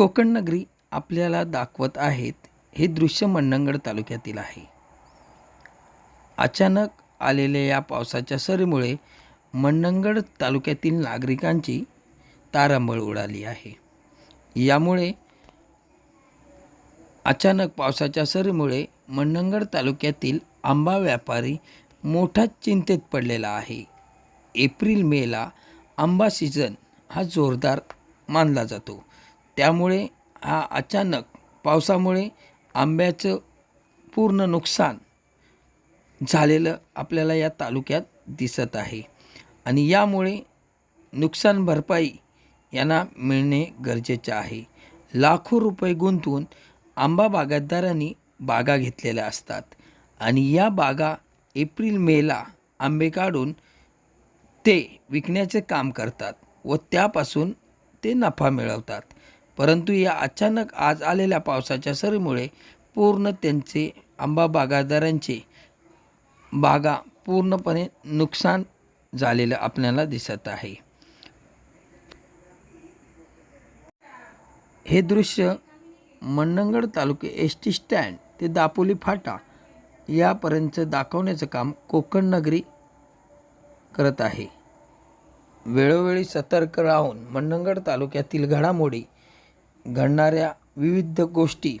कोकण नगरी आपल्याला दाखवत आहेत हे दृश्य मंडणगड तालुक्यातील आहे. अचानक आलेल्या या पावसाच्या सरीमुळे मंडणगड तालुक्यातील नागरिकांची तारांबळ उडाली आहे. यामुळे अचानक पावसाच्या सरीमुळे मंडणगड तालुक्यातील आंबा व्यापारी मोठा चिंतेत पडलेला आहे. एप्रिल मेला आंबा सीझन हा जोरदार मानला जातो. त्यामुळे हा अचानक पावसामुळे आंब्याचं पूर्ण नुकसान झालेलं आपल्याला या तालुक्यात दिसत आहे. आणि यामुळे नुकसान भरपाई यांना मिळणे गरजेचे आहे. लाखो रुपये गुंतवून आंबा बागायतदारांनी बागा घेतलेल्या असतात. आणि या बागा एप्रिल मेला आंबे काढून ते विकण्याचे काम करतात व त्यापासून ते नफा मिळवतात. परंतु या अचानक आज आलेल्या पावसाच्या सरीमुळे पूर्ण त्यांचे आंबा बागादारांचे बागा पूर्णपणे नुकसान झालेलं आपल्याला दिसत आहे. हे दृश्य मंडणगड तालुके एस टी स्टँड ते दापोली फाटा यापर्यंत दाखवण्याचं काम कोकण नगरी करत आहे. वेळोवेळी सतर्क राहून मंडणगड तालुक्यातील घडामोडी घडणाऱ्या विविध गोष्टी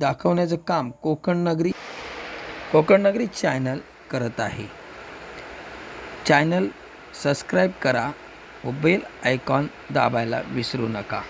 दाखवण्याचं काम कोकण नगरी कोकण नगरी चॅनल करत आहे. चॅनल सबस्क्राईब करा व बेल आयकॉन दाबायला विसरू नका.